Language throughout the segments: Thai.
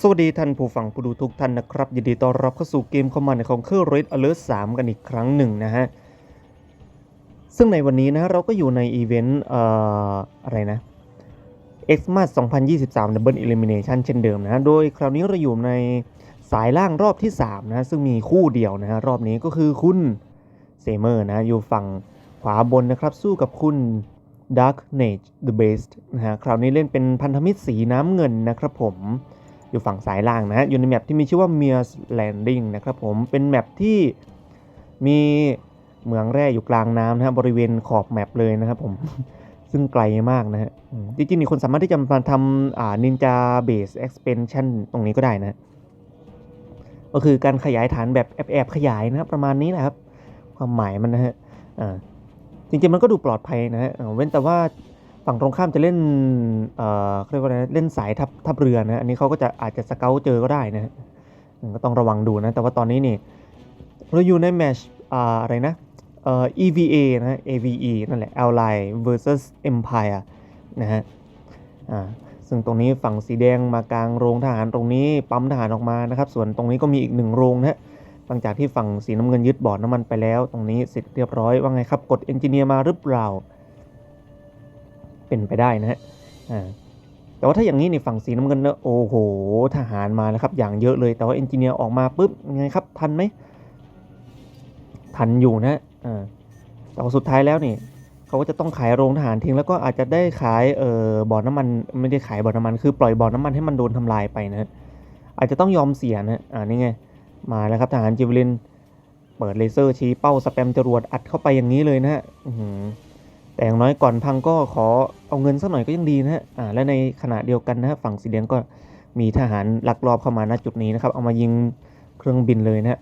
สวัสดีท่านผู้ฟังผู้ดูทุกท่านนะครับยินดีต้อนรับเข้าสู่เกมคอมมานด์ของเครื่อง Red Alert 3 กันอีกครั้งหนึ่งนะฮะ ซึ่งในวันนี้นะเราก็อยู่ในอีเวนต์เอ่ออะไรนะ Xmas 2023 Double Elimination เช่นเดิมนะ โดยคราวนี้เราอยู่ในสายล่างรอบที่ 3นะฮะซึ่งมีคู่เดียวนะฮะ รอบนี้ก็คือคุณเซเมอร์นะ อยู่ฝั่งขวาบนนะครับ สู้กับคุณ Dark Nage the Best นะฮะ คราวนี้เล่นเป็นพันธมิตรสีน้ำเงินนะครับผม อยู่ฝั่งซ้ายล่างนะฮะอยู่ในแมปที่มีชื่อว่า Mears Landing นะครับผมเป็นแมปที่มีเหมืองแร่อยู่กลางน้ำนะฮะบริเวณขอบแมปเลยนะครับผมซึ่งไกลมากนะฮะจริงๆมีคนสามารถที่จะมาทำอ่า Ninja Base Expansion ตรงนี้ก็ได้นะก็คือการขยายฐานแบบแอบๆขยายนะครับประมาณนี้แหละครับ ความหมายมันนะฮะจริงๆมันก็ดูปลอดภัยนะฮะเว้นแต่ว่า ฝั่งตรงข้ามจะเล่น เอ่อเรียกว่าอะไรเล่นสายทับทับเรือนะ อันนี้เขาก็จะอาจจะสเกลเจอก็ได้นะ ก็ต้องระวังดูนะ แต่ว่าตอนนี้นี่เราอยู่ในแมชอ่าอะไรนะ เอ่อ EVA นะ AVE นั่นแหละ Ally versus Empire นะฮะ อ่า ซึ่งตรงนี้ฝั่งสีแดงมากลางโรงทหารตรงนี้ปั๊มทหารออกมานะครับ ส่วนตรงนี้ก็มีอีกหนึ่งโรงนะฮะหลังจากที่ฝั่งสีน้ำเงินยึดบ่อน้ำมันไปแล้ว ตรงนี้เสร็จเรียบร้อยว่าไงครับ กดเอนจิเนียร์มาหรือเปล่า เป็นไปได้นะฮะอ่าแต่ว่าถ้าอย่างนี้ในฝั่งสีน้ำเงินเนอะโอ้โหทหารมาแล้วครับ อย่างเยอะเลยแต่ว่าเอนจิเนียร์ออกมาปุ๊บไงครับทันไหมทันอยู่นะอ่าแต่ว่าสุดท้ายแล้วนี่เขาก็จะต้องขายโรงทหารทิ้งแล้วก็อาจจะได้ขายเอ่อบ่อน้ำมันไม่ได้ขายบ่อน้ำมันคือปล่อยบ่อน้ำมันให้มันโดนทำลายไปนะอาจจะต้องยอมเสียนะอ่านี่ไงมาแล้วครับทหารจิวลินเปิดเลเซอร์ชี้เป้าสแปมจรวดอัดเข้าไปอย่างนี้เลยนะฮะ แต่อย่างน้อยก่อนพังก็ขอเอาเงินสักหน่อยก็ยังดีนะฮะอ่าและในขณะเดียวกันนะฮะฝั่งสีแดงก็มีทหารลักลอบเข้ามาณจุดนี้นะครับ เอามายิงเครื่องบินเลยนะฮะ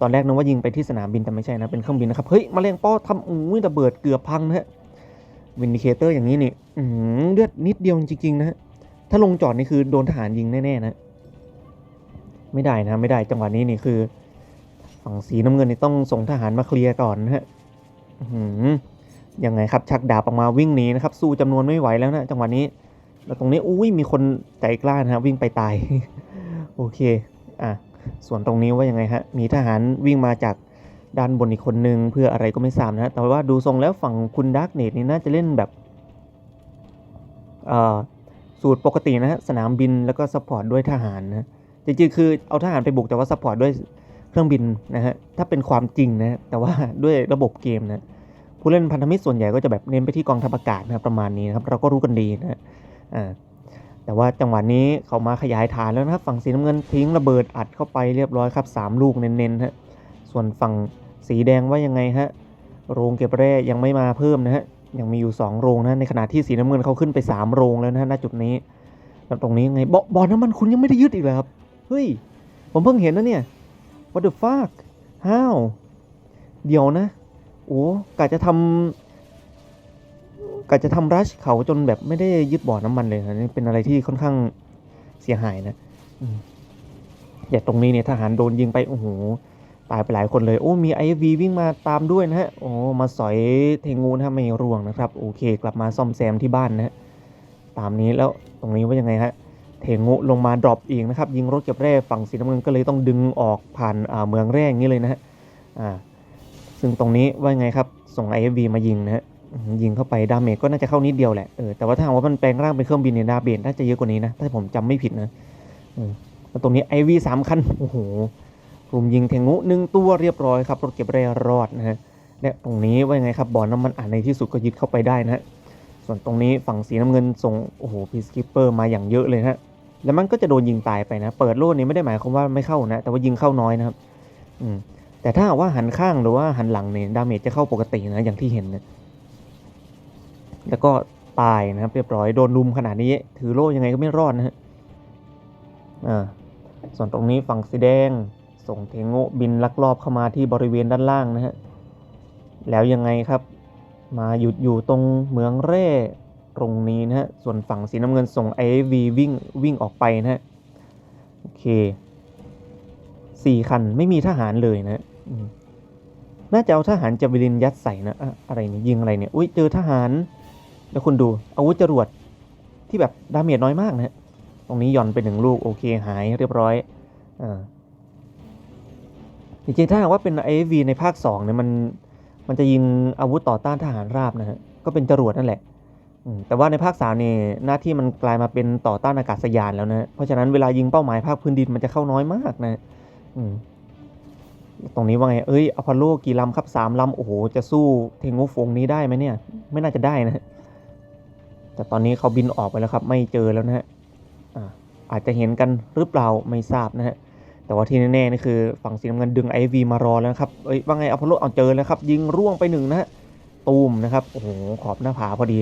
ตอนแรกนึกว่ายิงไปที่สนามบินแต่ไม่ใช่นะเป็นเครื่องบินนะครับเฮ้ยมาแมลงป้อทำอุ้ยระเบิดเกือบพังนะฮะวินดิเคเตอร์อย่างนี้นี่อื้อหือเลือดนิดเดียวจริงๆนะฮะถ้าลงจอดนี่คือโดนทหารยิงแน่ๆนะ ไม่ได้นะไม่ได้จังหวะนี้นี่คือ ฝั่งสีน้ำเงินนี่ต้องส่งทหารมาเคลียร์ก่อนนะฮะอื้อหือ ยังไงครับชักดาบออกมาวิ่งหนีนะครับ สู้จำนวนไม่ไหวแล้วนะจังหวะนี้ แล้วตรงนี้อุ้ยมีคนใจกล้านะฮะวิ่งไปตาย โอเคอะส่วนตรงนี้ว่ายังไงฮะมีทหารวิ่งมาจากด้านบนอีกคนนึงเพื่ออะไรก็ไม่ทราบนะแต่ว่าดูทรงแล้วฝั่งคุณดาร์กเนตนี่น่าจะเล่นแบบเอ่อสูตรปกตินะฮะสนามบินแล้วก็ซัพพอร์ตด้วยทหารนะจริงๆคือเอาทหารไปบุกแต่ว่าซัพพอร์ตด้วยเครื่องบินนะฮะถ้าเป็นความจริงนะแต่ว่าด้วยระบบเกมนะ ผู้เล่นพันธมิตรส่วนใหญ่ก็จะแบบเน้นไปที่กองทัพอากาศนะครับประมาณนี้นะครับเราก็รู้กันดีนะฮะอ่าแต่ว่าจังหวะนี้เขามาขยายฐานแล้วนะครับ ฝั่งสีน้ำเงินทิ้งระเบิดอัดเข้าไปเรียบร้อยครับสามลูกเน้นๆฮะส่วนฝั่งสีแดงว่ายังไงฮะโรงเก็บแร่ยังไม่มาเพิ่มนะฮะยังมีอยู่ 2 โรงนะในขณะที่สีน้ำเงินเขาขึ้นไป 3 โรงแล้วนะฮะณจุดนี้แล้วตรงนี้ยังไงบ่บ่อน้ำมันคุณยังไม่ได้ยึดอีกเหรอครับเฮ้ยผมเพิ่งเห็นนะเนี่ย what the fuck how เดี๋ยวนะ โอ้กะจะทำกะจะทำรัชเขาจนแบบไม่ได้ยึดบ่อน้ำมันเลยนะนี่เป็นอะไรที่ค่อนข้างเสียหายนะอย่าตรงนี้เนี่ยทหารโดนยิงไปโอ้โหตายไปหลายคนเลย โอ้มีไอวีวิ่งมาตามด้วยนะฮะโอ้มาสอยเทงูนะฮะไม่ร่วงนะครับ โอเค กลับมาซ่อมแซมที่บ้านนะฮะตามนี้แล้วตรงนี้ว่ายังไงฮะเทงูลงมาดรอปเองนะครับ ยิงรถเก็บแร่ฝั่งสีน้ำเงินก็เลยต้องดึงออกผ่านเมืองแร่อย่างนี้เลยนะฮะอ่า ซึ่งตรงนี้ว่าไงครับ ส่ง IFV มายิงนะฮะยิงเข้าไปดาเมจก็น่าจะเข้านิดเดียวแหละเออแต่ว่าถ้าหากว่ามันแปลงร่างเป็นเครื่องบินเนี่ยดาเมจน่าจะเยอะกว่านี้นะ ถ้าผมจำไม่ผิดนะเออตรงนี้ไอวีสามคันโอ้โหรุมยิงเทงูหนึ่งตัวเรียบร้อยครับรถเก็บแร่รอดนะฮะและตรงนี้ว่าไงครับบ่อน้ำมันอ่านในที่สุดก็ยึดเข้าไปได้นะฮะส่วนตรงนี้ฝั่งสีน้ำเงินส่งโอ้โหพีสกิปเปอร์มาอย่างเยอะเลยฮะแล้วมันก็จะโดนยิงตายไปนะ เปิดโล่นี้ไม่ได้หมายความว่าไม่เข้านะ แต่ว่ายิงเข้าน้อยนะครับ อืม แต่ถ้าว่าหันข้างหรือว่าหันหลังเนี่ยดาเมจจะเข้าปกตินะอย่างที่เห็นนะแล้วก็ตายนะครับ เรียบร้อยโดนรุมขนาดนี้ ถือโล่ยังไงก็ไม่รอดนะฮะอ่าส่วนตรงนี้ฝั่งสีแดง ส่งเทงโงบินลักลอบเข้ามาที่บริเวณด้านล่างนะฮะแล้วยังไงครับ มาหยุดอยู่ตรงเหมืองแร่ตรงนี้นะฮะส่วนฝั่งสีน้ำเงินส่ง AV วิ่งวิ่งออกไปนะฮะโอเคสี่คันไม่มีทหารเลยนะอืม น่าจะเอาทหารจาวิลินยัดใส่นะอะอะไรเนี่ยยิงอะไรเนี่ยอุ้ยเจอทหาร แล้วคุณดูอาวุธจรวดที่แบบดาเมจน้อยมากนะฮะตรงนี้ย่อนไปหนึ่งลูกโอเคหายเรียบร้อยอ่าจริงๆถ้าหากว่าเป็น AFV ในภาค2เนี่ยมันมันจะยิงอาวุธต่อต้านทหารราบนะฮะก็เป็นจรวดนั่นแหละแต่ว่าในภาคสามนี่หน้าที่มันกลายมาเป็นต่อต้านอากาศยานแล้วนะ เพราะฉะนั้นเวลายิงเป้าหมายภาคพื้นดินมันจะเข้าน้อยมากนะอืม ตรงนี้ว่าไง เอ้ยอพอลโลกี่ลำครับสามลำ โอ้โห จะสู้เทงูฟงนี้ได้ไหมเนี่ย ไม่น่าจะได้นะ แต่ตอนนี้เขาบินออกไปแล้วครับ ไม่เจอแล้วนะฮะอ่าอาจจะเห็นกันหรือเปล่าไม่ทราบนะฮะ แต่ว่าที่แน่ๆนี่คือฝั่งสีน้ำเงินดึงไอวีมารอแล้วครับ เอ้ยว่าไงอพอลโลเอาเจอแล้วครับ ยิงร่วงไปหนึ่งนะฮะ ตูมนะครับ โอ้โห ขอบหน้าผาพอดี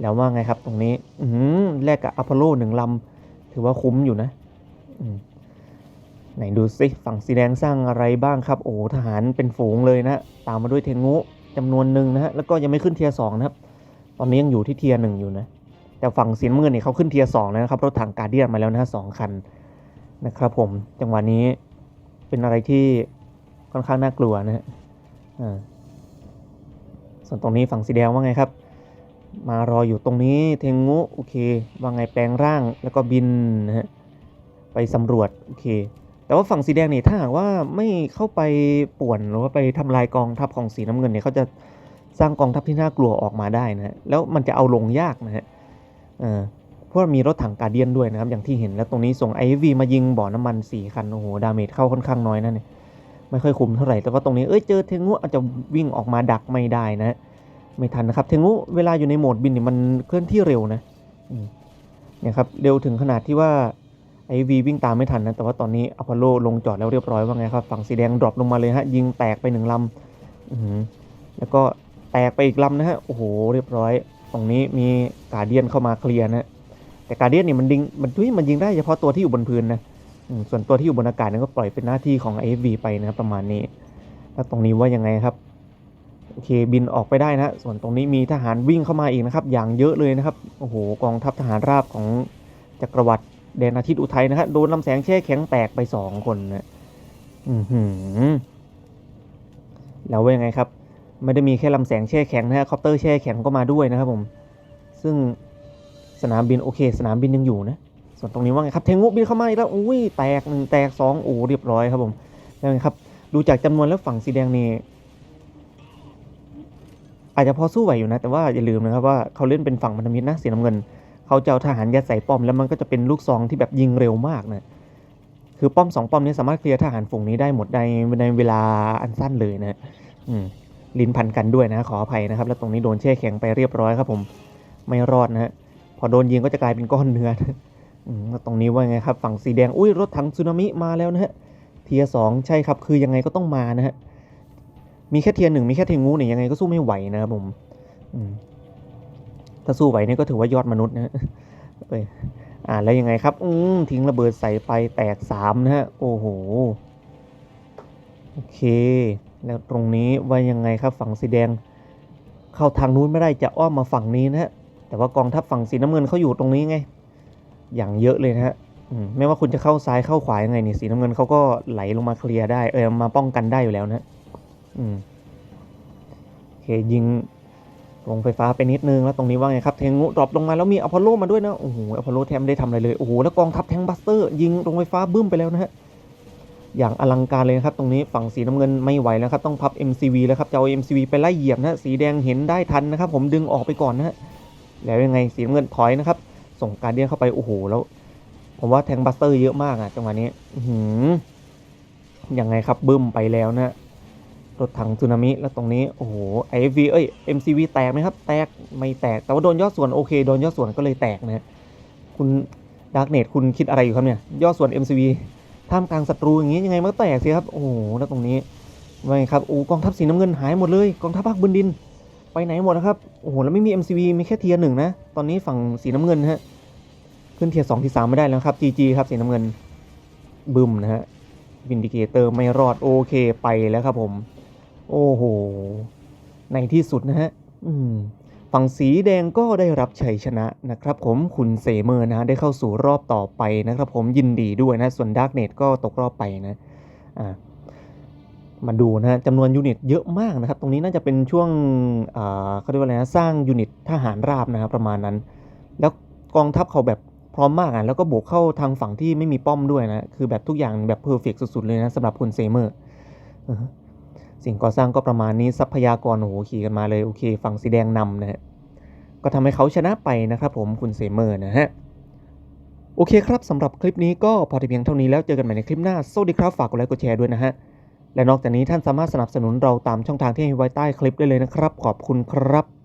แล้วว่าไงครับ ตรงนี้ อืมแลกกับอพอลโลหนึ่งลำ ถือว่าคุ้มอยู่นะ อืม ไหนดูสิฝั่งสีแดงสร้างอะไรบ้างครับ โอ้ทหารเป็นฝูงเลยนะตามมาด้วยเทงุจำนวนหนึ่งนะฮะแล้วก็ยังไม่ขึ้นเทียร์สองนะครับ ตอนนี้ยังอยู่ที่เทียร์หนึ่งอยู่นะ แต่ฝั่งสีน้ำเงินเนี่ยเขาขึ้นเทียร์สองแล้วนะครับรถถังการเดียนมาแล้วนะฮะสองคันนะครับผมจังหวะนี้เป็นอะไรที่ค่อนข้างน่ากลัวนะฮะส่วนตรงนี้ฝั่งสีแดงว่าไงครับ มารออยู่ตรงนี้เทงุโอเคว่าไงแปลงร่างแล้วก็บินนะฮะไปสำรวจโอเค แต่ว่าฝั่งสีแดงนี่ถ้าหากว่าไม่เข้าไปป่วนหรือว่าไปทำลายกองทัพของสีน้ำเงินเนี่ยเขาจะสร้างกองทัพที่น่ากลัวออกมาได้นะฮะแล้วมันจะเอาลงยากนะฮะเพราะมีรถถังการเดียนด้วยนะครับอย่างที่เห็นแล้วตรงนี้ส่งไอวีมายิงบ่อน้ำมันสี่คันโอ้โหดาเมจเข้าค่อนข้างน้อยนั่นเนี่ยไม่ค่อยคุ้มเท่าไหร่แต่ว่าตรงนี้เอ้ยเจอเทงุอาจจะวิ่งออกมาดักไม่ได้นะไม่ทันนะครับเทงุเวลาอยู่ในโหมดบินเนี่ยมันเคลื่อนที่เร็วนะเนี่ยครับเร็วถึงขนาดที่ว่า ไอวีวิ่งตามไม่ทันนะ แต่ว่าตอนนี้อพอลโลลงจอดแล้วเรียบร้อยว่าไงครับ ฝั่งสีแดงดรอปลงมาเลยฮะ ยิงแตกไปหนึ่งลำแล้วก็แตกไปอีกลำนะฮะ โอ้โห เรียบร้อย ตรงนี้มีการเดียนเข้ามาเคลียร์นะ แต่การเดียนนี่มันยิงมันทุยมันยิงได้เฉพาะตัวที่อยู่บนพื้นนะส่วนตัวที่อยู่บนอากาศนั้นก็ปล่อยเป็นหน้าที่ของ AFV ไปนะครับประมาณนี้ แล้วตรงนี้ว่ายังไงครับ โอเคบินออกไปได้นะ ส่วนตรงนี้มีทหารวิ่งเข้ามาอีกนะครับ อย่างเยอะเลยนะครับ โอ้โห กองทัพทหารราบของจักรวรรดิ แดนอาทิตย์อุทัยนะฮะโดนลำแสงแช่แข็งแตกไปสองคนนะอือหือแล้วว่ายังไงครับ ไม่ได้มีแค่ลำแสงแช่แข็งนะฮะคอปเตอร์แช่แข็งก็มาด้วยนะครับผม ซึ่งสนามบินโอเค สนามบินยังอยู่นะ ส่วนตรงนี้ว่าไงครับเทงุบินเข้ามาอีกแล้วอุ้ยแตกหนึ่งแตกสองโอ้เรียบร้อยครับผมแล้วไงครับ ดูจากจำนวนแล้วฝั่งสีแดงนี่อาจจะพอสู้ไหวอยู่นะ แต่ว่าอย่าลืมนะครับว่าเขาเล่นเป็นฝั่งพันธมิตรนะสีน้ำเงิน เขาจะเอาทหารยัดใส่ป้อมแล้วมันก็จะเป็นลูกซองที่แบบยิงเร็วมากนะคือป้อมสองป้อมนี้สามารถเคลียร์ทหารฝูงนี้ได้หมดในในเวลาอันสั้นเลยนะอืมลิ้นพันกันด้วยนะขออภัยนะครับ แล้วตรงนี้โดนแช่แข็งไปเรียบร้อยครับ ผมไม่รอดนะฮะพอโดนยิงก็จะกลายเป็นก้อนเนื้อนะตรงนี้ว่าไงครับฝั่งสีแดงอุ้ยรถถังสึนามิมาแล้วนะฮะเทียสองใช่ครับคือยังไงก็ต้องมานะฮะมีแค่เทียหนึ่งมีแค่เทียงูเนี่ยยังไงก็สู้ไม่ไหวนะครับผมอืม ถ้าสู้ไหวนี่ก็ถือว่ายอดมนุษย์นะเอ้ยอ่าแล้วยังไงครับ อืมทิ้งระเบิดใส่ไปแตกสามนะฮะ โอ้โห โอเค แล้วตรงนี้ว่ายังไงครับฝั่งสีแดง เข้าทางนู้นไม่ได้จะอ้อมมาฝั่งนี้นะฮะ แต่ว่ากองทัพฝั่งสีน้ำเงินเขาอยู่ตรงนี้ไง อย่างเยอะเลยนะฮะอืมไม่ว่าคุณจะเข้าซ้ายเข้าขวายังไงนี่สีน้ำเงินเขาก็ไหลลงมาเคลียร์ได้ เออมาป้องกันได้อยู่แล้วนะ อืมโอเคยิง ลงไฟฟ้าไปนิดนึง แล้วตรงนี้ว่าไงครับเทงุดรอปลงมาแล้วมีอพอลโลมาด้วยนะโอ้โหอพอลโลแทมได้ทำอะไรเลยโอ้โหแล้วกองทัพแทงบัสเตอร์ ยิงลงไฟฟ้าบึ้มไปแล้วนะฮะอย่างอลังการเลยนะครับ ตรงนี้ฝั่งสีน้ำเงินไม่ไหวแล้วครับ ต้องพับ MCV แล้วครับจะเอา MCV ไปไล่เหยียบนะสีแดงเห็นได้ทันนะครับ ผมดึงออกไปก่อนนะฮะแล้วยังไงสีน้ำเงินถอยนะครับ ส่งการเดียนเข้าไปโอ้โหแล้ว ผมว่าแทงบัสเตอร์เยอะมากอะจังหวะนี้ อือยังไงครับบึ้มไปแล้วนะ รถถังสึนามิแล้วตรงนี้ โอ้โหไอวีเอ้ย MCV แตกไหมครับ แตกไม่แตกแต่ว่าโดนยอดส่วนโอเคโดนยอดส่วนก็เลยแตกนะคุณดาร์กเนตคุณคิดอะไรอยู่ครับเนี่ยยอดส่วน MCV ท่ามกลางศัตรูอย่างงี้ยังไงมันก็แตกสิครับโอ้โหแล้วตรงนี้ว่าไงครับโอ้กองทัพสีน้ำเงินหายหมดเลยกองทัพภาคบนดิน ไปไหนหมดนะครับโอ้โหแล้วไม่มี MCV มีแค่เทียร์หนึ่งนะตอนนี้ฝั่งสีน้ำเงินนะฮะขึ้นเทียร์สองที่สามไม่ได้แล้วครับ GG ครับสีน้ำเงินบึมนะฮะวินดิเกเตอร์ไม่รอดโอเคไปแล้วครับผม โอ้โห ในที่สุดนะฮะฝั่งสีแดงก็ได้รับชัยชนะนะครับผมคุณเซเมอร์นะได้เข้าสู่รอบต่อไปนะครับผมยินดีด้วยนะ ส่วนดาร์กเนตก็ตกรอบไปนะอ่ามาดูนะจำนวนยูนิตเยอะมากนะครับ ตรงนี้น่าจะเป็นช่วงเขาเรียกว่าอะไรนะสร้างยูนิตทหารราบนะครับประมาณนั้น แล้วกองทัพเขาแบบพร้อมมากอะแล้วก็บวกเข้าทางฝั่งที่ไม่มีป้อมด้วยนะ คือแบบทุกอย่างแบบเพอร์เฟกสุดๆเลยนะสำหรับคุณเซเมอร์ สิ่งก่อสร้างก็ประมาณนี้ทรัพยากรโอ้โหขี่กันมาเลยโอเค ฝั่งสีแดงนำนะฮะก็ทำให้เขาชนะไปนะครับผมคุณเซเมอร์นะฮะโอเคครับสำหรับคลิปนี้ก็พอแต่เพียงเท่านี้แล้วเจอกันใหม่ในคลิปหน้าสวัสดีครับฝากกดไลค์กดแชร์ด้วยนะฮะและนอกจากนี้ท่านสามารถสนับสนุนเราตามช่องทางที่ให้ไว้ใต้คลิปได้เลยนะครับ ขอบคุณครับ